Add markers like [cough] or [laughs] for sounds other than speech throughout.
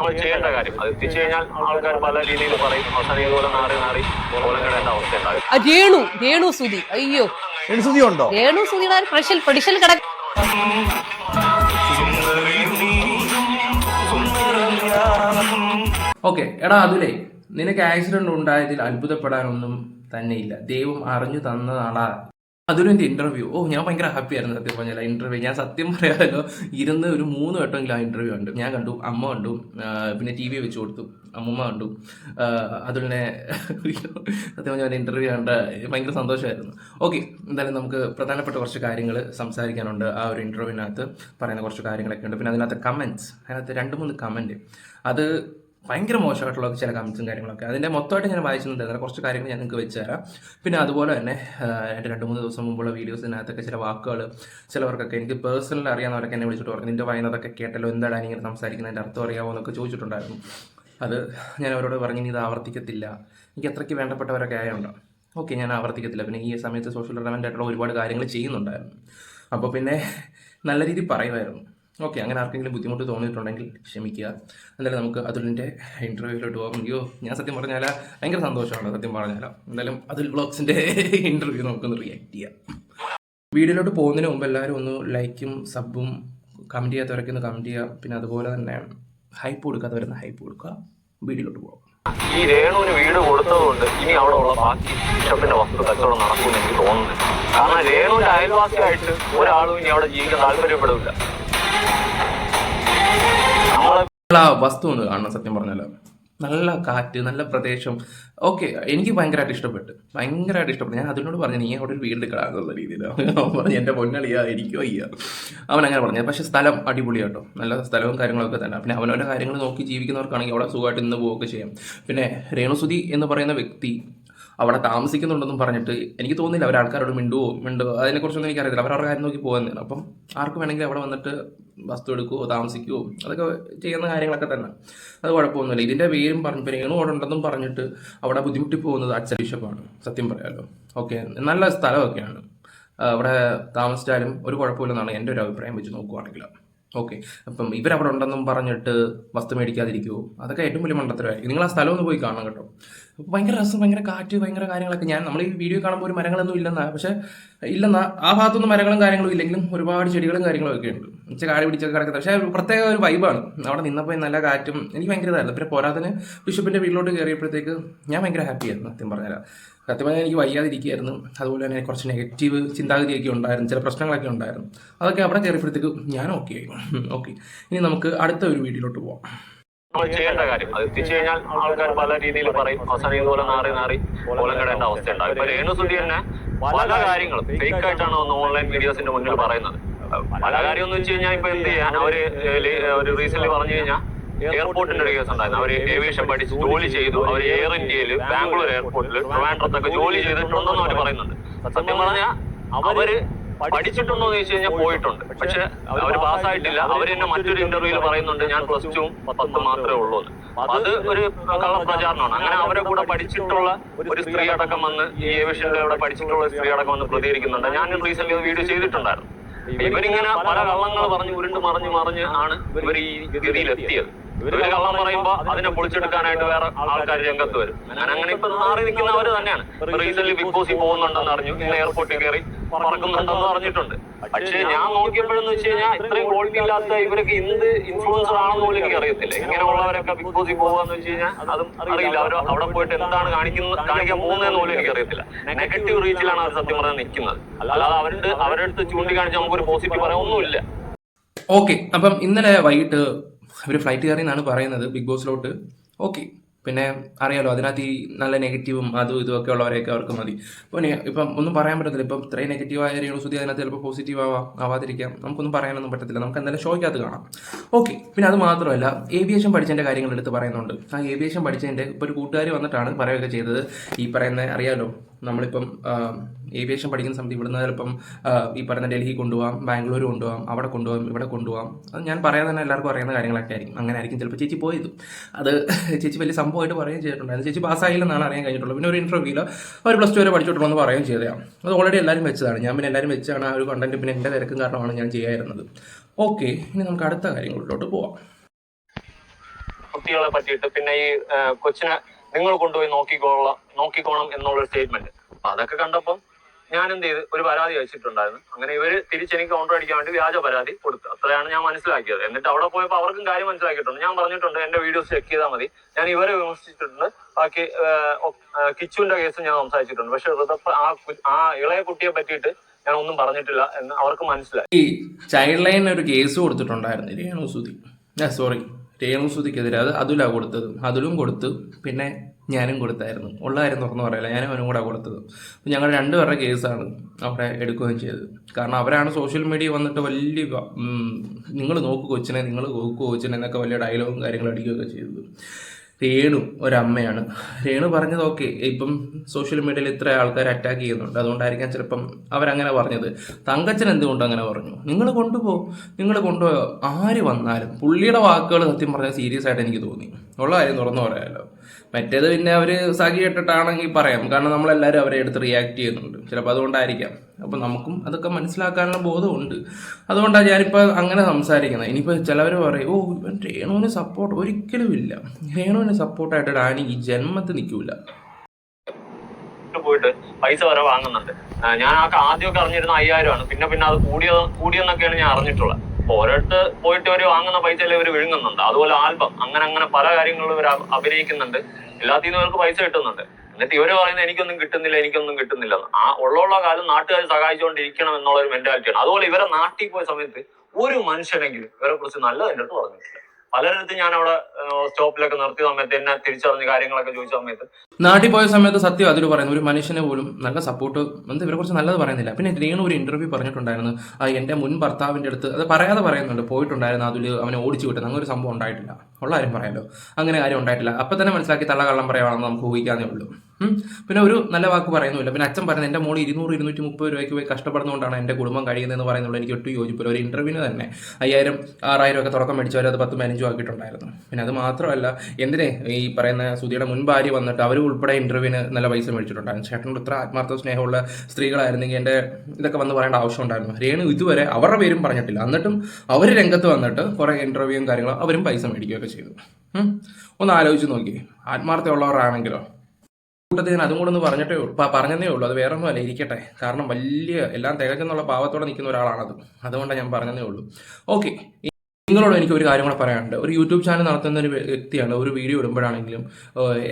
നമ്മൾ ചെയ്യേണ്ട കാര്യം. അത് എത്തിച്ചു കഴിഞ്ഞാൽ ആൾക്കാർ പല രീതിയിൽ പറയും. അവസാനം ഇതുപോലെ മാറി മാറി കോലം കിടേണ്ട അവസ്ഥ ഉണ്ടാകും. ആ, രേണു രേണു സുതി അയ്യോ. എഴുസുതി ഉണ്ടോ? രേണു സുതിയുടെ പ്രഷൽ പെടിഷൽ കിടക്ക ഓക്കെ എടാ അതുലേ നിനക്ക് ആക്സിഡന്റ് ഉണ്ടായതിൽ അത്ഭുതപ്പെടാനൊന്നും തന്നെയില്ല. ദൈവം അറിഞ്ഞു തന്നതാണാ എന്റെ ഇന്റർവ്യൂ ഓ ഞാൻ ഭയങ്കര ഹാപ്പി ആയിരുന്നു സത്യം പറഞ്ഞാൽ ഇന്റർവ്യൂ ഞാൻ സത്യം പറയാമല്ലോ ഇരുന്ന് ഒരു മൂന്ന് വട്ടമെങ്കിലും ആ ഇന്റർവ്യൂ ഉണ്ട് ഞാൻ കണ്ടു അമ്മ കണ്ടു പിന്നെ ടി വി വെച്ച് കൊടുത്തു അമ്മമ്മ കണ്ടു. അതുപോലെ സത്യം പറഞ്ഞാൽ ഇന്റർവ്യൂ കണ്ട ഭയങ്കര സന്തോഷമായിരുന്നു. ഓക്കെ എന്തായാലും നമുക്ക് പ്രധാനപ്പെട്ട കുറച്ച് കാര്യങ്ങൾ സംസാരിക്കാനുണ്ട് ആ ഒരു ഇന്റർവ്യൂവിനകത്ത് പറയുന്ന കുറച്ച് കാര്യങ്ങളൊക്കെ ഉണ്ട്. പിന്നെ അതിനകത്ത് കമന്റ്സ് അതിനകത്ത് രണ്ട് മൂന്ന് കമന്റ് അത് ഭയങ്കര മോശമായിട്ടുള്ള ചില കമൻസും കാര്യങ്ങളൊക്കെ. അതിന്റെ മൊത്തമായിട്ട് ഞാൻ വായിച്ചിട്ടുണ്ടായിരുന്നു കുറച്ച് കാര്യങ്ങൾ ഞാൻ നിങ്ങൾക്ക് വെച്ച് തരാം. പിന്നെ അതുപോലെ തന്നെ എന്റെ രണ്ട് മൂന്ന് ദിവസം മുമ്പുള്ള വീഡിയോസിനകത്തൊക്കെ ചില വാക്കുകൾ ചിലവർക്കൊക്കെ എനിക്ക് പേഴ്സണലി അറിയാവുന്നവരൊക്കെ എന്നെ വിളിച്ചിട്ട് പറഞ്ഞു നിന്റെ വായനതൊക്കെ കേട്ടല്ലോ എന്താണ് ഇങ്ങനെ സംസാരിക്കുന്നത് എന്റെ അർത്ഥം അറിയാമോ എന്നൊക്കെ ചോദിച്ചിട്ടുണ്ടായിരുന്നു. അത് ഞാൻ അവരോട് പറഞ്ഞു ഇത് ആവർത്തിക്കത്തില്ല. എനിക്ക് അത്രയ്ക്ക് വേണ്ടപ്പെട്ടവരൊക്കെ ആയതുകൊണ്ട് ഓക്കെ ഞാൻ ആവർത്തിക്കത്തില്ല. പിന്നെ ഈ സമയത്ത് സോഷ്യൽ ഡെവലപ്മെന്റ് ആയിട്ടുള്ള ഒരുപാട് കാര്യങ്ങൾ ചെയ്യുന്നുണ്ടായിരുന്നു. അപ്പോൾ പിന്നെ നല്ല രീതിയിൽ പറയുമായിരുന്നു. ഓക്കെ അങ്ങനെ ആർക്കെങ്കിലും ബുദ്ധിമുട്ട് തോന്നിയിട്ടുണ്ടെങ്കിൽ ക്ഷമിക്കുക. എന്തായാലും നമുക്ക് അതുലിന്റെ ഇന്റർവ്യൂവിലോട്ട് പോകാം. അയ്യോ ഞാൻ സത്യം പറഞ്ഞാൽ ഭയങ്കര സന്തോഷമാണ് സത്യം പറഞ്ഞാൽ. എന്തായാലും അതുൽ ബ്ലോഗ്സിന്റെ ഇന്റർവ്യൂ നമുക്കൊന്ന് റിയാക്ട് ചെയ്യാം. വീഡിയോയിലോട്ട് പോകുന്നതിന് മുമ്പ് എല്ലാവരും ഒന്ന് ലൈക്കും സബും കമന്റ് ചെയ്യാത്തവരൊക്കെ ഒന്ന് കമന്റ് ചെയ്യുക. പിന്നെ അതുപോലെ തന്നെ ഹൈപ്പ് കൊടുക്കാത്തവരൊന്ന് ഹൈപ്പ് കൊടുക്കുക. വീഡിയോയിലോട്ട് പോകാം. ഈ രേണുവിന് വീട് കൊടുത്തതുകൊണ്ട് ഇനി അവിടെ ഉള്ള ബാക്കി ബിഷപ്പിന്റെ വസ്തു കച്ചവടം നടക്കുമെന്ന് എനിക്ക് തോന്നുന്നില്ല. കാരണം രേണുവിന്റെ അയൽവാസിയായിട്ട് ഒരാളും ഇനി അവിടെ ജീവിക്കാൻ താല്പര്യപ്പെടില്ല. ആ വസ്തു ഒന്ന് കാണണം സത്യം പറഞ്ഞാൽ നല്ല കാറ്റ് നല്ല പ്രദേശം. ഓക്കെ എനിക്ക് ഭയങ്കരമായിട്ട് ഇഷ്ടപ്പെട്ടു. ഭയങ്കരമായിട്ട് ഇഷ്ടപ്പെട്ടു. ഞാൻ അതിനോട് പറഞ്ഞു നീ അവിടെ ഒരു വീട് എടുക്കലാന്നുള്ള രീതിയിൽ പറഞ്ഞു എന്റെ പൊന്നളിയാ എനിക്കോ അയ്യ അവൻ അങ്ങനെ പറഞ്ഞു. പക്ഷേ സ്ഥലം അടിപൊളിയാട്ടോ നല്ല സ്ഥലവും കാര്യങ്ങളൊക്കെ തന്നെ. പിന്നെ അവനവന്റെ കാര്യങ്ങൾ നോക്കി ജീവിക്കുന്നവർക്കാണെങ്കിൽ അവിടെ സുഖമായിട്ട് നിന്ന് പോവുകയൊക്കെ ചെയ്യാം. പിന്നെ രേണുസുതി എന്ന് പറയുന്ന വ്യക്തി അവിടെ താമസിക്കുന്നുണ്ടെന്നും പറഞ്ഞിട്ട് എനിക്ക് തോന്നുന്നില്ല അവർ ആൾക്കാരോട് മിണ്ടുവോ മിണ്ടുവോ അതിനെക്കുറിച്ചൊന്നും എനിക്കറിയില്ല അവർ അവരുടെ കാര്യം നോക്കി പോകുന്നതാണ് അപ്പം ആർക്ക് വേണമെങ്കിലും അവിടെ വന്നിട്ട് വസ്തു എടുക്കുവോ താമസിക്കുവോ അതൊക്കെ ചെയ്യുന്ന കാര്യങ്ങളൊക്കെ തന്നെ. അത് കുഴപ്പമൊന്നുമില്ല. ഇതിന്റെ പേരും പറഞ്ഞു ഉണ്ടെന്നും പറഞ്ഞിട്ട് അവിടെ ബുദ്ധിമുട്ടി പോകുന്നത് അച്ഛൻ ബിഷപ്പാണ്. സത്യം പറയാമല്ലോ ഓക്കെ. നല്ല സ്ഥലമൊക്കെയാണ്. അവിടെ താമസിച്ചാലും ഒരു കുഴപ്പമില്ലെന്നാണ് എന്റെ ഒരു അഭിപ്രായം വെച്ച് നോക്കുവാണെങ്കിൽ ഓക്കെ. അപ്പം ഇവരവിടെ ഉണ്ടെന്നും പറഞ്ഞിട്ട് വസ്തു മേടിക്കാതിരിക്കുമോ അതൊക്കെ ഏറ്റവും വലിയ മണ്ടത്തരമായിരിക്കും. നിങ്ങൾ ആ സ്ഥലം ഒന്ന് പോയി കാണണം കേട്ടോ. ഭയങ്കര രസം ഭയങ്കര കാറ്റ് ഭയങ്കര കാര്യങ്ങളൊക്കെ. ഞാൻ നമ്മൾ ഈ വീഡിയോ കാണുമ്പോൾ ഒരു മരങ്ങളൊന്നും ഇല്ലെന്നാ. പക്ഷേ ഇല്ലെന്നാ. ആ ഭാഗത്തൊന്നും മരങ്ങളും കാര്യങ്ങളും ഇല്ലെങ്കിലും ഒരുപാട് ചെടികളും കാര്യങ്ങളും ഒക്കെ ഉണ്ട്. വെച്ചാൽ കാട് പിടിച്ചൊക്കെ കിടക്കുന്നത് പക്ഷേ പ്രത്യേക ഒരു വൈബാണ് അവിടെ നിന്നപ്പോൾ നല്ല കാറ്റും എനിക്ക് ഭയങ്കര ഇതായിരുന്നു. പിന്നെ പോരാത്തിന് ബിഷപ്പിന്റെ വീട്ടിലോട്ട് കയറിയപ്പോഴത്തേക്ക് ഞാൻ ഭയങ്കര ഹാപ്പിയായിരുന്നു സത്യം പറഞ്ഞാൽ സത്യം പറഞ്ഞാൽ എനിക്ക് വയ്യാതിരിക്കുകയായിരുന്നു. അതുപോലെ തന്നെ കുറച്ച് നെഗറ്റീവ് ചിന്താഗതിയൊക്കെ ഉണ്ടായിരുന്നു. ചില പ്രശ്നങ്ങളൊക്കെ ഉണ്ടായിരുന്നു. അതൊക്കെ അവിടെ കയറിയപ്പോഴത്തേക്ക് ഞാൻ ഓക്കെ ആയി. ഓക്കെ ഇനി നമുക്ക് അടുത്ത ഒരു വീട്ടിലോട്ട് പോവാം. നമ്മൾ ചെയ്യേണ്ട കാര്യം. അത് എത്തിച്ചു കഴിഞ്ഞാൽ ആൾക്കാർ പല രീതിയിൽ പറയും. അവസാനം ഇതുപോലെ നാറി നാറി കോലം കിടേണ്ട അവസ്ഥ ഉണ്ടാവും ഇപ്പൊ രേണുസുതി തന്നെ പല കാര്യങ്ങളും ഫേക്ക് ആയിട്ടാണ് ഓൺലൈൻ വീഡിയോസിന്റെ മുന്നിൽ പറയുന്നത്. പല കാര്യം എന്ന് വെച്ച് കഴിഞ്ഞാൽ ഇപ്പൊ എന്ത് ചെയ്യാൻ അവർ ഒരു റീസെന്റ് പറഞ്ഞു കഴിഞ്ഞാൽ എയർപോർട്ടിന്റെ ഒരു കേസ് ഉണ്ടായിരുന്നു അവർ ഏവിയേഷൻ പഠിച്ച് ജോലി ചെയ്തു. അവർ എയർ ഇന്ത്യയിൽ ബാംഗ്ലൂർ എയർപോർട്ടിൽ ട്രിവാൻഡ്രത്തൊക്കെ ജോലി ചെയ്തിട്ടുണ്ടെന്ന് അവർ പറയുന്നുണ്ട്. സത്യം പറഞ്ഞാൽ അവർ പഠിച്ചിട്ടുണ്ടോ എന്ന് ചോദിച്ചു കഴിഞ്ഞാൽ പോയിട്ടുണ്ട്. പക്ഷെ അവർ പാസ്സായിട്ടില്ല. അവർ തന്നെ മറ്റൊരു ഇന്റർവ്യൂയിൽ പറയുന്നുണ്ട്. ഞാൻ പ്ലസ് ടു പത്ത് മാത്രമേ ഉള്ളൂ അത് ഒരു കള്ള പ്രചാരണമാണ് അങ്ങനെ അവരെ കൂടെ പഠിച്ചിട്ടുള്ള ഒരു സ്ത്രീ അടക്കം വന്ന് ഈ ഏവിയേഷന്റെ അവിടെ പഠിച്ചിട്ടുള്ള സ്ത്രീ അടക്കം വന്ന് പ്രതികരിക്കുന്നുണ്ട്. ഞാൻ റീസെന്റ് വീഡിയോ ചെയ്തിട്ടുണ്ടായിരുന്നു. ഇവരിങ്ങനെ പല കള്ളങ്ങൾ പറഞ്ഞ് ഉരുണ്ട് മറിഞ്ഞ് മറിഞ്ഞ് ആണ് ഇവർ ഈ ഗതിയിൽ എത്തിയത് ഇവർ കള്ളം പറയുമ്പോ അതിനെ പൊളിച്ചെടുക്കാനായിട്ട് വേറെ ആൾക്കാർ രംഗത്ത് വരും. ഞാൻ അങ്ങനെ ഇപ്പൊ മാറി നിൽക്കുന്ന അവർ തന്നെയാണ്. റീസെന്റ് ബിഗ് ബോസിൽ പോകുന്നുണ്ടെന്ന് അറിഞ്ഞു. ഇന്ന് എയർപോർട്ടിൽ കയറി പറക്കുന്നുണ്ടെന്ന് പറഞ്ഞിട്ടുണ്ട്. പക്ഷേ ഞാൻ നോക്കിയപ്പോഴെന്ന് വെച്ച് കഴിഞ്ഞാൽ ഇത്രയും ക്വാളിറ്റി ഇല്ലാത്ത ഇവരൊക്കെ എന്ത് ഇൻഫ്ലുവൻസർ ആണെന്ന് പോലും എനിക്ക് അറിയത്തില്ല. ഇങ്ങനെയുള്ളവരൊക്കെ ബിഗ് ബോസിൽ പോകാന്ന് വെച്ച് കഴിഞ്ഞാൽ അതും അറിയില്ല. അവർ അവിടെ പോയിട്ട് എന്താണ് കാണിക്കുന്ന കാണിക്കാൻ പോകുന്നതെന്ന് പോലും എനിക്ക് അറിയത്തില്ല. നെഗറ്റീവ് റീച്ചിലാണ് അവർ സത്യം പറഞ്ഞാൽ നിൽക്കുന്നത്. അല്ലാതെ അവരുടെ അവരുടെ അടുത്ത് ചൂണ്ടിക്കാണിച്ച് നമുക്കൊരു പോസിറ്റീവ് പറയാൻ ഒന്നുമില്ല. ഓക്കെ അപ്പം ഇന്നലെ വൈകിട്ട് അവർ ഫ്ലൈറ്റ് കയറി എന്നാണ് പറയുന്നത് ബിഗ് ബോസിലോട്ട് ഓക്കെ പിന്നെ അറിയാലോ അതിനകത്ത് ഈ നല്ല നെഗറ്റീവും അതും ഇതും ഒക്കെ ഉള്ളവരെയൊക്കെ അവർക്ക് മതി. അപ്പോൾ ഇപ്പം ഒന്നും പറയാൻ പറ്റത്തില്ല. ഇപ്പം ഇത്രയും നെഗറ്റീവ് ആയ രേണുസുതി അതിനകത്ത് ചിലപ്പോൾ പോസിറ്റീവ് ആവാം ആവാതിരിക്കാം. നമുക്കൊന്നും പറയാനൊന്നും പറ്റത്തില്ല. നമുക്ക് എന്തായാലും ഷോയ്ക്കകത്ത് കാണാം. ഓക്കെ പിന്നെ അത് മാത്രമല്ല ഏവിയേഷൻ പഠിച്ചതിന്റെ കാര്യങ്ങൾ എടുത്ത് പറയുന്നുണ്ട്. ആ ഏവിയേഷൻ പഠിച്ചതിന്റെ ഇപ്പോൾ ഒരു കൂട്ടുകാർ വന്നിട്ടാണ് പറയുകയൊക്കെ ചെയ്തത്. ഈ പറയുന്ന അറിയാലോ നമ്മളിപ്പം ഏവിയേഷൻ പഠിക്കുന്ന സമയത്ത് ഇവിടുന്ന് ചിലപ്പം ഈ പറയുന്ന ഡൽഹി കൊണ്ടുപോകാം ബാംഗ്ലൂർ കൊണ്ടുപോകാം അവിടെ കൊണ്ടുപോകാം ഇവിടെ കൊണ്ടുപോകാം അത് ഞാൻ പറയാതെ തന്നെ എല്ലാവർക്കും അറിയുന്ന കാര്യങ്ങളൊക്കെ ആയിരിക്കും. അങ്ങനെ ആയിരിക്കും ചിലപ്പോൾ ചേച്ചി പോയത്. അത് ചേച്ചി വലിയ സംഭവമായിട്ട് പറയുകയും ചെയ്തിട്ടുണ്ടായിരുന്നു ചേച്ചി പാസ്സായില്ലെന്നാണ് അറിയാൻ കഴിഞ്ഞിട്ടുള്ളൂ പിന്നെ ഒരു ഇന്റർവ്യൂവിൽ അവർ പ്ലസ് ടു വരെ പഠിച്ചിട്ടുണ്ടെന്ന് പറയുകയും ചെയ്തതാണ് അത് ഓൾറെഡി എല്ലാവരും വെച്ചതാണ്. ഞാൻ പിന്നെ എല്ലാവരും വെച്ചാണ് ആ ഒരു കണ്ടന്റ് പിന്നെ എന്റെ തിരക്കും കാരണമാണ് ഞാൻ ചെയ്യായിരുന്നത്. ഓക്കെ ഇനി നമുക്ക് അടുത്ത കാര്യങ്ങളിലോട്ട് പോവാം. കുട്ടികളെ പറ്റിയിട്ട് പിന്നെ ഈ കൊച്ചിനെ നിങ്ങൾ കൊണ്ടുപോയി നോക്കിക്കോളാം നോക്കിക്കോണം എന്നുള്ള സ്റ്റേറ്റ്മെന്റ് അപ്പൊ അതൊക്കെ കണ്ടപ്പം ഞാൻ എന്ത് ചെയ്ത്? ഒരു പരാതി അയച്ചിട്ടുണ്ടായിരുന്നു. അങ്ങനെ ഇവർ തിരിച്ചെനിക്ക് കൗണ്ടർ അടിക്കാൻ വേണ്ടി വ്യാജ പരാതി കൊടുത്തു. അത്രയാണ് ഞാൻ മനസ്സിലാക്കിയത്. എന്നിട്ട് അവിടെ പോയപ്പോൾ അവർക്കും കാര്യം മനസ്സിലാക്കിയിട്ടുണ്ട്. ഞാൻ പറഞ്ഞിട്ടുണ്ട് എന്റെ വീഡിയോസ് ചെക്ക് ചെയ്താൽ മതി. ഞാൻ ഇവരെ വിമർശിച്ചിട്ടുണ്ട്. ബാക്കി കിച്ചുവിന്റെ കേസ് ഞാൻ സംസാരിച്ചിട്ടുണ്ട്. പക്ഷെ ഋതപ്പ ആ ആ ഇളയ കുട്ടിയെ പറ്റിയിട്ട് ഞാൻ ഒന്നും പറഞ്ഞിട്ടില്ല എന്ന് അവർക്ക് മനസ്സിലായി. ഈ ചൈൽഡ് ലൈൻ ഒരു കേസ് കൊടുത്തിട്ടുണ്ടായിരുന്നു. സോറി രേണു സുധിക്കെതിരെ അത് അതുലാ കൊടുത്തത്. അതിലും കൊടുത്തു. പിന്നെ ഞാനും കൊടുത്തായിരുന്നു. ഉള്ള കാര്യം തുറന്നു പറയില്ല. ഞാനും അവനും കൂടെ കൊടുത്തത്. അപ്പോൾ ഞങ്ങൾ രണ്ടുപേരുടെ കേസാണ് അവിടെ എടുക്കുകയും ചെയ്തത്. കാരണം അവരാണ് സോഷ്യൽ മീഡിയ വന്നിട്ട് വലിയ നിങ്ങൾ നോക്കുക കൊച്ചിനെ നിങ്ങൾ നോക്കുക കൊച്ചിനെ എന്നൊക്കെ വലിയ ഡയലോഗും കാര്യങ്ങളും അടിക്കുകയൊക്കെ ചെയ്തത്. രേണു ഒരമ്മയാണ്. രേണു പറഞ്ഞത് ഓക്കെ. ഇപ്പം സോഷ്യൽ മീഡിയയിൽ ഇത്ര ആൾക്കാർ അറ്റാക്ക് ചെയ്യുന്നുണ്ട്. അതുകൊണ്ടായിരിക്കാം ചിലപ്പം അവരങ്ങനെ പറഞ്ഞത്. തങ്കച്ചൻ എന്തുകൊണ്ട് അങ്ങനെ പറഞ്ഞു? നിങ്ങൾ കൊണ്ടുപോകും നിങ്ങൾ കൊണ്ടുപോയോ? ആര് വന്നാലും. പുള്ളിയുടെ വാക്കുകൾ സത്യം പറഞ്ഞാൽ സീരിയസ് ആയിട്ട് എനിക്ക് തോന്നി. ഉള്ള കാര്യം തുറന്നു പറയാമല്ലോ മറ്റേത് പിന്നെ അവർ സഖി ഇട്ടിട്ടാണെങ്കിൽ പറയാം. കാരണം നമ്മളെല്ലാവരും അവരെ എടുത്ത് റിയാക്ട് ചെയ്യുന്നുണ്ട്. ചിലപ്പോൾ അതുകൊണ്ടായിരിക്കാം. അപ്പോൾ നമുക്കും അതൊക്കെ മനസ്സിലാക്കാനുള്ള ബോധമുണ്ട്. അതുകൊണ്ടാണ് ഞാനിപ്പോൾ അങ്ങനെ സംസാരിക്കുന്നത്. ഇനിയിപ്പോൾ ചിലവർ പറയും ഓ ഇവൻ രേണുവിന് സപ്പോർട്ട് ഒരിക്കലും ഇല്ല. രേണുവിന് സപ്പോർട്ടായിട്ട് ഡാനി ഈ ജന്മത്തിൽ നിൽക്കൂല. ഇട്ട് പോയിട്ട് പൈസ വരെ വാങ്ങുന്നുണ്ട്. ഞാൻ ആ ആദ്യമൊക്കെ അറിഞ്ഞിരുന്ന അയ്യായിരമാണ്. പിന്നെ പിന്നെ അത് കൂടിയ കൂടിയെന്നൊക്കെയാണ് ഞാൻ അറിഞ്ഞിട്ടുള്ളത്. അപ്പൊ ഓരോരുത്തർ പോയിട്ട് ഇവർ വാങ്ങുന്ന പൈസയിൽ ഇവർ വിഴുങ്ങുന്നുണ്ട്. അതുപോലെ ആൽബം. അങ്ങനെ അങ്ങനെ പല കാര്യങ്ങളിലും ഇവർ അഭിനയിക്കുന്നുണ്ട്. എല്ലാത്തിൽ നിന്നും ഇവർക്ക് പൈസ കിട്ടുന്നുണ്ട്. എന്നിട്ട് ഇവർ പറയുന്നത് എനിക്കൊന്നും കിട്ടുന്നില്ല എനിക്കൊന്നും കിട്ടുന്നില്ല ആ ഉള്ള കാലം നാട്ടുകാർ സഹായിച്ചുകൊണ്ടിരിക്കണം എന്നുള്ള ഒരു മെന്റാലിറ്റിയാണ് അതുപോലെ ഇവരെ നാട്ടിൽ പോയ സമയത്ത് ഒരു മനുഷ്യനെങ്കിലും ഇവരെ കുറിച്ച് നല്ലത് അടുത്ത് പറഞ്ഞിട്ടില്ല. പലരിടത്തും ഞാൻ അവിടെ സ്റ്റോപ്പിലൊക്കെ നിർത്തിയ സമയത്ത് എന്നെ തിരിച്ചറിഞ്ഞ് കാര്യങ്ങളൊക്കെ ചോദിച്ച സമയത്ത് നാട്ടിൽ പോയ സമയത്ത് സത്യം അതിൽ പറയുന്നു ഒരു മനുഷ്യനെ പോലും നല്ല സപ്പോർട്ട് എന്താ ഇവരെ കുറിച്ച് നല്ലത് പറയുന്നില്ല. പിന്നെ രേണു ഒരു ഇന്റർവ്യൂ പറഞ്ഞിട്ടുണ്ടായിരുന്നു എന്റെ മുൻ ഭർത്താവിന്റെ അടുത്ത് അത് പറയാതെ പറയുന്നുണ്ട് പോയിട്ടുണ്ടായിരുന്നു അതിൽ അവനെ ഓടിച്ചു വിട്ടത്. അങ്ങനെ ഒരു സംഭവം ഉണ്ടായിട്ടില്ല. ഉള്ള കാര്യം പറയാലോ അങ്ങനെ കാര്യം ഉണ്ടായിട്ടില്ല. അപ്പം തന്നെ മനസ്സിലാക്കി തള്ള കള്ളം പറയുവാണെന്ന് നമുക്ക് ഊഹിക്കാനേ ഉള്ളൂ. പിന്നെ ഒരു നല്ല വാക്ക് പറയുന്നില്ല പിന്നെ അച്ഛൻ പറയുന്നത് എന്റെ മോൾ ഇരുന്നൂറ് ഇരുന്നൂറ്റി മുപ്പത് രൂപയ്ക്ക് പോയി കഷ്ടപ്പെടുന്നതുകൊണ്ടാണ് എന്റെ കുടുംബം കഴിയുന്നതെന്ന് പറയുന്നുള്ളൂ. എനിക്ക് ഒട്ടും യോജിപ്പില്ല. ഒരു ഇന്റർവ്യൂവിന് തന്നെ അയ്യായിരം ആറായിരം ഒക്കെ തുടക്കം മേടിച്ചവർ അത് പത്ത് പതിനഞ്ചും ആക്കിയിട്ടുണ്ടായിരുന്നു. പിന്നെ അത് മാത്രമല്ല എന്തിനെ ഈ പറയുന്ന സുധിയുടെ മുൻ ഭാര്യ വന്നിട്ട് അവർ ഉൾപ്പെടെ ഇന്റർവ്യൂവിന് നല്ല പൈസ മേടിച്ചിട്ടുണ്ടായിരുന്നു. ചേട്ടനോട് ഇത്ര ആത്മാർത്ഥ സ്നേഹമുള്ള സ്ത്രീകളായിരുന്നെങ്കിൽ എന്റെ ഇതൊക്കെ വന്ന് പറയേണ്ട ആവശ്യമുണ്ടായിരുന്നു രേണു ഇതുവരെ അവരുടെ പേരും പറഞ്ഞിട്ടില്ല. എന്നിട്ടും അവർ രംഗത്ത് വന്നിട്ട് കുറേ ഇന്റർവ്യൂവും കാര്യങ്ങളും അവരും പൈസ മേടിക്കുകയൊക്കെ ചെയ്തു. ഒന്ന് ആലോചിച്ച് നോക്കി. ആത്മാർത്ഥമുള്ളവരാണെങ്കിലോ കൂട്ടത്തിൽ ഞാൻ അതും കൂടെ ഒന്ന് പറഞ്ഞിട്ടേ പറഞ്ഞതേ ഉള്ളൂ. അത് വേറെ ഒന്നും അല്ല ഇരിക്കട്ടെ. കാരണം വലിയ എല്ലാം തികച്ചെന്നുള്ള പാവത്തോടെ നിൽക്കുന്ന ഒരാളാണത്. അതുകൊണ്ടാണ് ഞാൻ പറഞ്ഞതേ ഉള്ളൂ. ഓക്കെ. നിങ്ങളോട് എനിക്ക് ഒരു കാര്യം കൂടെ പറയാനുണ്ട്. ഒരു യൂട്യൂബ് ചാനൽ നടത്തുന്ന ഒരു വ്യക്തിയാണ് ഒരു വീഡിയോ ഇടുമ്പോഴാണെങ്കിലും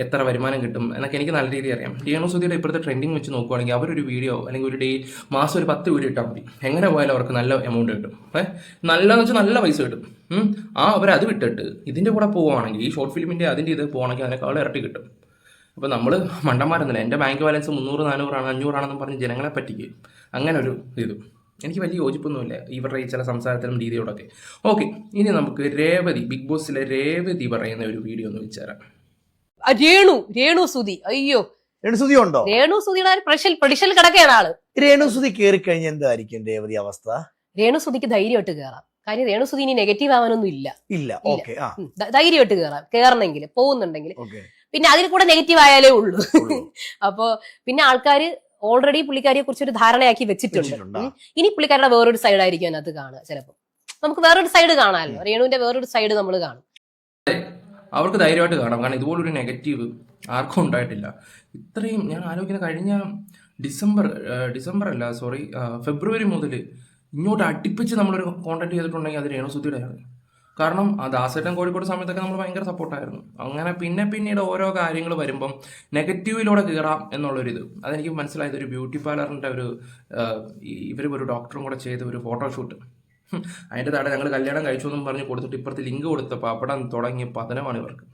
എത്ര വരുമാനം കിട്ടും എന്നൊക്കെ എനിക്ക് നല്ല രീതിയിൽ അറിയാം. രേണു സുധിയുടെ ഇപ്പോഴത്തെ ട്രെൻഡിങ് വെച്ച് നോക്കുവാണെങ്കിൽ അവരൊരു വീഡിയോ അല്ലെങ്കിൽ ഒരു ഡേ മാസം ഒരു പത്ത് വീഡിയോ ഇട്ടാൽ മതി. എങ്ങനെ പോയാലും അവർക്ക് നല്ല എമൗണ്ട് കിട്ടും. ഏ? നല്ലതെന്ന് വെച്ചാൽ നല്ല പൈസ കിട്ടും. ആ അവർ അത് വിട്ടിട്ട് ഇതിന്റെ കൂടെ പോവുകയാണെങ്കിൽ ഈ ഷോർട്ട് ഫിലിമിന്റെ അതിന്റെ ഇത് പോവുകയാണെങ്കിൽ അതിനേക്കാൾ ഇരട്ടി കിട്ടും. അപ്പോൾ നമ്മൾ മണ്ടന്മാരൊന്നുമില്ല. എന്റെ ബാങ്ക് ബാലൻസ് മുന്നൂറ് നാനൂറാണ് അഞ്ഞൂറാണെന്നും പറഞ്ഞ് ജനങ്ങളെ പറ്റിക്കും. അങ്ങനെ ഒരു ഇത്. എനിക്ക് വലിയ യോജിപ്പൊന്നുമില്ല ഇവരുടെ ഈ ചില സംസാരത്തിലും രീതിയോടൊക്കെ. ഓക്കെ ഇനി നമുക്ക് രേവതി ബിഗ് ബോസിലെ രേവതി പറയുന്ന ഒരു വീഡിയോ ഒന്ന് വെച്ചുതരാം. രേണു രേണു സുധി. അയ്യോ. രേണുസുതി ഉണ്ടോ? രേണു സുധിയുടെ പ്രഷൽ പ്രഡിഷൽ കിടക്കുകയാണ് ആൾ. രേണുസുതി കയറി കഴിഞ്ഞ എന്തായിരിക്കും രേവതി അവസ്ഥ? രേണു സുധിക്ക് ധൈര്യമായിട്ട് കയറാം കാര്യം രേണു സുധി ഇനി നെഗറ്റീവ് ആവാനൊന്നും ഇല്ല. ഇല്ല ഓക്കെ ധൈര്യമായിട്ട് കയറാം കയറണമെങ്കിൽ പോകുന്നുണ്ടെങ്കിൽ. പിന്നെ അതിൽ കൂടെ നെഗറ്റീവ് ആയാലേ ഉള്ളൂ. [laughs] അപ്പോ പിന്നെ ആൾക്കാര് ഓൾറെഡി പുള്ളിക്കാരിയെ കുറിച്ച് ഒരു ധാരണയാക്കി വെച്ചിട്ടുണ്ട്. ഇനി പുള്ളിക്കാരുടെ വേറൊരു സൈഡ് ആയിരിക്കും അതിനകത്ത് കാണുക ചിലപ്പോൾ നമുക്ക് വേറൊരു സൈഡ് കാണാമല്ലോ. രേണുവിന്റെ വേറൊരു സൈഡ് നമ്മൾ കാണും. അവർക്ക് ധൈര്യമായിട്ട് കാണാം. കാരണം ഇതുപോലൊരു നെഗറ്റീവ് ആർക്കും ഉണ്ടായിട്ടില്ല. ഇത്രയും ഞാൻ ആലോചിക്കുന്ന കഴിഞ്ഞ ഡിസംബർ ഡിസംബർ അല്ല സോറി ഫെബ്രുവരി മുതൽ ഇങ്ങോട്ട് അടുപ്പിച്ച് നമ്മളൊരു കോണ്ടാക്ട് ചെയ്തിട്ടുണ്ടെങ്കിൽ അത് രേണുസുദ്ധിയുടെയാണ് കാരണം ആ ദാസേട്ടൻ കോഴിക്കോട് സമയത്തൊക്കെ നമ്മൾ ഭയങ്കര സപ്പോർട്ടായിരുന്നു. അങ്ങനെ പിന്നെ പിന്നീട് ഓരോ കാര്യങ്ങൾ വരുമ്പം നെഗറ്റീവിലൂടെ കയറാം എന്നുള്ളൊരിത്. അതെനിക്ക് മനസ്സിലായത് ഒരു ബ്യൂട്ടി പാർലറിന്റെ ഒരു ഇവർ ഒരു ഡോക്ടറും കൂടെ ചെയ്ത ഒരു ഫോട്ടോഷൂട്ട്. അതിന്റെ താഴെ ഞങ്ങൾ കല്യാണം കഴിച്ചു എന്നും പറഞ്ഞ് കൊടുത്തിട്ട് ഇപ്പുറത്ത് ലിങ്ക് കൊടുത്തപ്പോൾ അവിടെ തുടങ്ങിയ പതനമാണ് ഇവർക്ക്.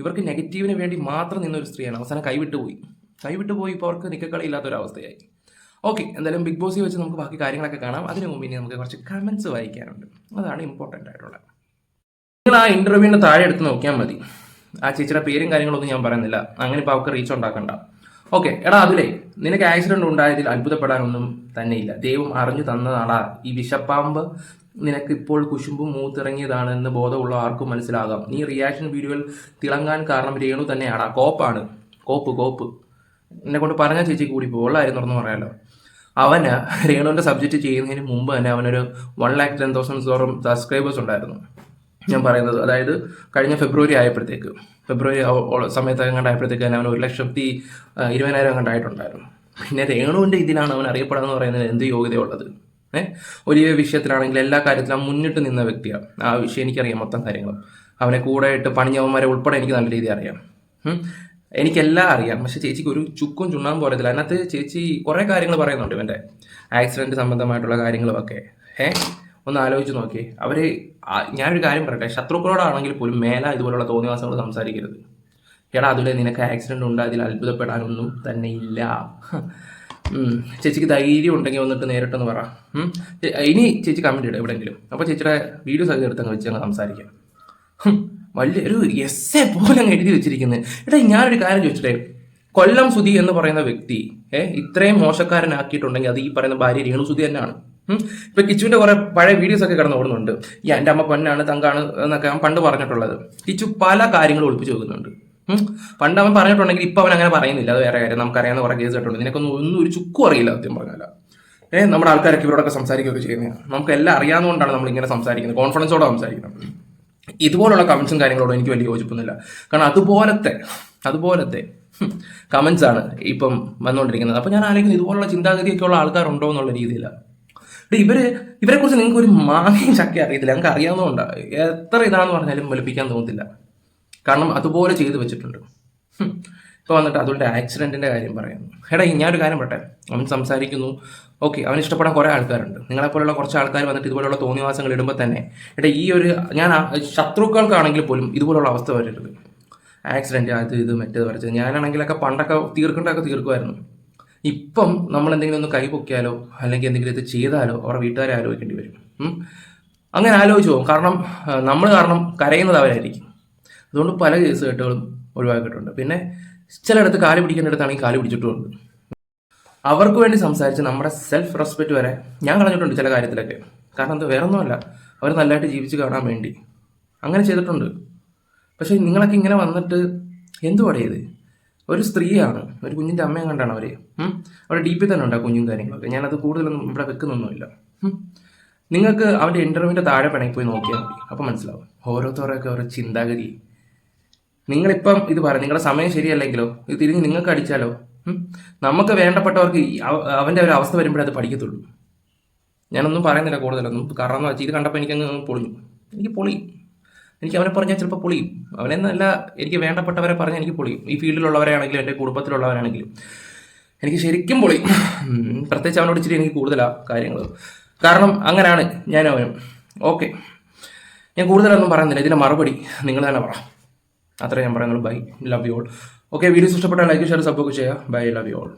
ഇവർക്ക് നെഗറ്റീവിന് വേണ്ടി മാത്രം നിന്നൊരു സ്ത്രീയാണ്. അവസാനം കൈവിട്ട് പോയി. കൈവിട്ട് പോയി ഇപ്പോൾ അവർക്ക് നിക്കക്കളിയില്ലാത്തൊരവസ്ഥയായി. ഓക്കെ എന്തായാലും ബിഗ് ബോസിൽ വെച്ച് നമുക്ക് ബാക്കി കാര്യങ്ങളൊക്കെ കാണാം. അതിനു മുമ്പ് ഇനി നമുക്ക് കുറച്ച് കമൻസ് വായിക്കാനുണ്ട്. അതാണ് ഇമ്പോർട്ടന്റ് ആയിട്ടുള്ളത്. നിങ്ങൾ ആ ഇന്റർവ്യൂവിന്റെ താഴെ എടുത്ത് നോക്കിയാൽ മതി. ആ ചേച്ചിയുടെ പേരും കാര്യങ്ങളൊന്നും ഞാൻ പറയുന്നില്ല. അങ്ങനെ ഇപ്പോൾ അവർക്ക് റീച്ച് ഉണ്ടാക്കണ്ട. ഓക്കെ എടാ അതിലേ നിനക്ക് ആക്സിഡന്റ് ഉണ്ടായതിൽ അത്ഭുതപ്പെടാനൊന്നും തന്നെയില്ല ദൈവം അറിഞ്ഞു തന്നതാടാ. ഈ വിഷപ്പാമ്പ് നിനക്ക് ഇപ്പോൾ കുശുമ്പും മൂത്തിറങ്ങിയതാണ് എന്ന് ബോധമുള്ള ആർക്കും മനസ്സിലാകാം. നീ റിയാക്ഷൻ വീഡിയോയിൽ തിളങ്ങാൻ കാരണം രേണു തന്നെയാടാ. കോപ്പാണ്. കോപ്പ് കോപ്പ്. എന്നെ കൊണ്ട് പറഞ്ഞ ചേച്ചി കൂടി പോകുള്ളായിരുന്നു എന്ന് പറയാലോ. അവന് രേണുവിന്റെ സബ്ജക്റ്റ് ചെയ്യുന്നതിന് മുമ്പ് തന്നെ അവനൊരു വൺ ലാക്ക് ടെൻ തൗസൻഡ് സോറും സബ്സ്ക്രൈബേഴ്സ് ഉണ്ടായിരുന്നു. ഞാൻ പറയുന്നത്. അതായത് കഴിഞ്ഞ ഫെബ്രുവരി ആയപ്പോഴത്തേക്ക് ഫെബ്രുവരി സമയത്ത് കണ്ടായപ്പോഴത്തേക്ക് തന്നെ അവൻ ഒരു ലക്ഷത്തി ഇരുപതിനായിരം അങ്ങോട്ട് ആയിട്ടുണ്ടായിരുന്നു പിന്നെ രേണുവിന്റെ ഇതിലാണ് അവൻ അറിയപ്പെടാന്ന് പറയുന്നത് എന്ത് യോഗ്യതയുള്ളത്? ഏഹ് ഒരേ വിഷയത്തിലാണെങ്കിൽ എല്ലാ കാര്യത്തിലും മുന്നിട്ട് നിന്ന വ്യക്തിയാണ്. ആ വിഷയം എനിക്കറിയാം മൊത്തം കാര്യങ്ങളും. അവനെ കൂടെ ഇട്ട് പണിഞ്ഞവന്മാരെ ഉൾപ്പെടെ എനിക്ക് നല്ല രീതി അറിയാം. എനിക്കെല്ലാം അറിയാം. പക്ഷെ ചേച്ചിക്ക് ഒരു ചുക്കും ചുണ്ണാൻ പോരത്തില്ല അതിനകത്ത് ചേച്ചി കുറേ കാര്യങ്ങൾ പറയുന്നുണ്ട് ഇവന്റെ ആക്സിഡന്റ് സംബന്ധമായിട്ടുള്ള കാര്യങ്ങളുമൊക്കെ. ഏ? ഒന്ന് ആലോചിച്ച് നോക്കി അവർ ഞാനൊരു കാര്യം പറയട്ടെ. ശത്രുക്കളോടാണെങ്കിൽ പോലും മേല ഇതുപോലുള്ള തോന്നിവാസങ്ങൾ സംസാരിക്കരുത്. എടാ അതിലെ നിനക്ക് ആക്സിഡന്റ് ഉണ്ട് അതിൽ അത്ഭുതപ്പെടാനൊന്നും തന്നെ ഇല്ല. ചേച്ചിക്ക് ധൈര്യം ഉണ്ടെങ്കിൽ വന്നിട്ട് നേരിട്ടെന്ന് പറ. ഇനി ചേച്ചി കമന്റ് ഇടും എവിടെയെങ്കിലും. അപ്പോൾ ചേച്ചിയുടെ വീഡിയോ സഹിതം എടുത്തങ്ങ് വെച്ച് അങ്ങ് സംസാരിക്കാം. വലിയൊരു എസ് എ പോലെ എഴുതി വെച്ചിരിക്കുന്നത് എടാ ഞാനൊരു കാര്യം ചോദിച്ചിട്ടേ. കൊല്ലം സുധി എന്ന് പറയുന്ന വ്യക്തി ഏഹ് ഇത്രയും മോശക്കാരനാക്കിയിട്ടുണ്ടെങ്കിൽ അത് ഈ പറയുന്ന ഭാര്യ രേണു സുധി തന്നെയാണ്. ഇപ്പൊ കിച്ചുവിന്റെ കുറെ പഴയ വീഡിയോസ് ഒക്കെ കിടന്ന് ഓടുന്നുണ്ട്. ഈ എന്റെ അമ്മ പൊന്നാണ് തങ്കാണ് എന്നൊക്കെ അവൻ പണ്ട് പറഞ്ഞിട്ടുള്ളത്. കിച്ചു പല കാര്യങ്ങളും ഒളിപ്പിച്ചു വെക്കുന്നുണ്ട്. പണ്ട് അവൻ പറഞ്ഞിട്ടുണ്ടെങ്കിൽ ഇപ്പൊ അവൻ അങ്ങനെ പറയുന്നില്ല. അത് വേറെ കാര്യം. നമുക്കറിയാവുന്ന കുറെ കേസ് കേട്ടുണ്ട് നിനക്കൊന്നും ഒന്നും ഒരു ചുക്കും അറിയില്ല സത്യം പറഞ്ഞാൽ ഏഹ് നമ്മുടെ ആൾക്കാരൊക്കെ ഇവരോടൊക്കെ സംസാരിക്കുകയൊക്കെ ചെയ്യുന്നത് നമുക്ക് എല്ലാം അറിയാവുന്നതുകൊണ്ടാണ് നമ്മൾ ഇങ്ങനെ സംസാരിക്കുന്നത് കോൺഫിഡൻസോടെ സംസാരിക്കുന്നത്. ഇതുപോലുള്ള കമന്റ്സും കാര്യങ്ങളോടും എനിക്ക് വലിയ യോജിപ്പൊന്നുമില്ല. കാരണം അതുപോലത്തെ അതുപോലത്തെ കമന്റ്സ് ആണ് ഇപ്പം വന്നുകൊണ്ടിരിക്കുന്നത്. അപ്പൊ ഞാൻ ആലോചിക്കുന്നത് ഇതുപോലുള്ള ചിന്താഗതിയൊക്കെ ഉള്ള ആൾക്കാരുണ്ടോ എന്നുള്ള രീതിയിലാണ്. ഇവർ ഇവരെ കുറിച്ച് നിങ്ങൾക്ക് ഒരു മാങ്ങയും ചക്ക അറിയത്തില്ല. നിങ്ങൾക്ക് അറിയാവുന്നതുകൊണ്ടാണ് എത്ര ഇതാണെന്ന് പറഞ്ഞാലും വെളുപ്പിക്കാൻ തോന്നത്തില്ല. കാരണം അതുപോലെ ചെയ്തു വെച്ചിട്ടുണ്ട്. ഇപ്പൊ വന്നിട്ട് അതുകൊണ്ട് ആക്സിഡന്റിന്റെ കാര്യം പറയുന്നു എടാ ഞാനൊരു കാര്യം പറട്ടെ അവൻ സംസാരിക്കുന്നു. ഓക്കെ അവൻ ഇഷ്ടപ്പെടാൻ കുറെ ആൾക്കാരുണ്ട്. നിങ്ങളെ നിങ്ങളെപ്പോലുള്ള കുറച്ച് ആൾക്കാർ വന്നിട്ട് ഇതുപോലുള്ള തോന്നിവാസങ്ങൾ ഇടുമ്പോൾ തന്നെ എടാ ഈ ഒരു ഞാൻ ശത്രുക്കൾക്കാണെങ്കിൽ പോലും ഇതുപോലുള്ള അവസ്ഥ വരരുത്. ആക്സിഡന്റ് അത് ഇത് മറ്റേത് വരച്ചത്. ഞാനാണെങ്കിലൊക്കെ പണ്ടൊക്കെ തീർക്കേണ്ടതൊക്കെ തീർക്കുമായിരുന്നു. ഇപ്പം നമ്മൾ എന്തെങ്കിലും ഒന്ന് കൈപൊക്കിയാലോ അല്ലെങ്കിൽ എന്തെങ്കിലും ഇത് ചെയ്താലോ അവരുടെ വീട്ടുകാരെ ആലോചിക്കേണ്ടി വരും. അങ്ങനെ ആലോചിച്ചു പോകും. കാരണം നമ്മൾ കാരണം കരയുന്നത് അവരായിരിക്കും. അതുകൊണ്ട് പല കേസ് കെട്ടുകളും ഒഴിവാക്കിയിട്ടുണ്ട്. പിന്നെ ചിലയിടത്ത് കാൽ പിടിക്കുന്നിടത്താണെങ്കിൽ കാൽ പിടിച്ചിട്ടുമുണ്ട് അവർക്ക് വേണ്ടി സംസാരിച്ച് നമ്മുടെ സെൽഫ് റെസ്പെക്റ്റ് വരെ ഞാൻ കളഞ്ഞിട്ടുണ്ട് ചില കാര്യത്തിലൊക്കെ. കാരണം അത് വേറെ ഒന്നുമല്ല അവർ നല്ലതായിട്ട് ജീവിച്ച് കാണാൻ വേണ്ടി. അങ്ങനെ ചെയ്തിട്ടുണ്ട്. പക്ഷേ നിങ്ങളൊക്കെ ഇങ്ങനെ വന്നിട്ട് എന്തുവാടേ ഇത്? ഒരു സ്ത്രീയാണ് ഒരു കുഞ്ഞിന്റെ അമ്മയും കണ്ടാണ് അവർ അവിടെ ഡി പി തന്നെ ഉണ്ട് ആ കുഞ്ഞും കാര്യങ്ങളൊക്കെ. ഞാനത് കൂടുതലൊന്നും ഇവിടെ വെക്കുന്നൊന്നുമില്ല. നിങ്ങൾക്ക് അവന്റെ ഇന്റർവ്യൂവിന്റെ താഴെ പിണങ്ങി പോയി നോക്കിയാൽ മതി. അപ്പം മനസ്സിലാവും. ഓരോരുത്തരൊക്കെ ഓരോ ചിന്താഗതി. നിങ്ങളിപ്പം ഇത് പറ നിങ്ങളുടെ സമയം ശരിയല്ലെങ്കിലോ? ഇത് തിരിഞ്ഞ് നിങ്ങൾക്ക് അടിച്ചാലോ? നമുക്ക് വേണ്ടപ്പെട്ടവർക്ക് അവന്റെ ഒരു അവസ്ഥ വരുമ്പോഴേ അത് പഠിക്കത്തുള്ളൂ. ഞാനൊന്നും പറയുന്നില്ല കൂടുതലൊന്നും. കാരണം എന്ന് വെച്ചാൽ ഇത് കണ്ടപ്പോൾ എനിക്കങ്ങ് പൊളിഞ്ഞു. എനിക്ക് പൊളി. എനിക്ക് അവനെ പറഞ്ഞാൽ ചിലപ്പോൾ പൊളിയും. അവനെ നല്ല എനിക്ക് വേണ്ടപ്പെട്ടവരെ പറഞ്ഞാൽ എനിക്ക് പൊളിയും. ഈ ഫീൽഡിലുള്ളവരാണെങ്കിലും എന്റെ കുടുംബത്തിലുള്ളവരാണെങ്കിലും എനിക്ക് ശരിക്കും പൊളി പ്രത്യേകിച്ച് അവനോട് ഇച്ചിരി എനിക്ക് കൂടുതലാണ് കാര്യങ്ങൾ കാരണം അങ്ങനെയാണ് ഞാൻ അവനും. ഓക്കെ. ഞാൻ കൂടുതലൊന്നും പറയുന്നില്ല. ഇതിന്റെ മറുപടി നിങ്ങൾ തന്നെ പറ. അത്രേ ഞാൻ പറയുന്നത് bye. Love you all okay videos ഇഷ്ടപ്പെട്ടാൽ ലൈക്ക് ഷെയർ സപ്പോർട്ട് ചെയ്യുക. Bye love you all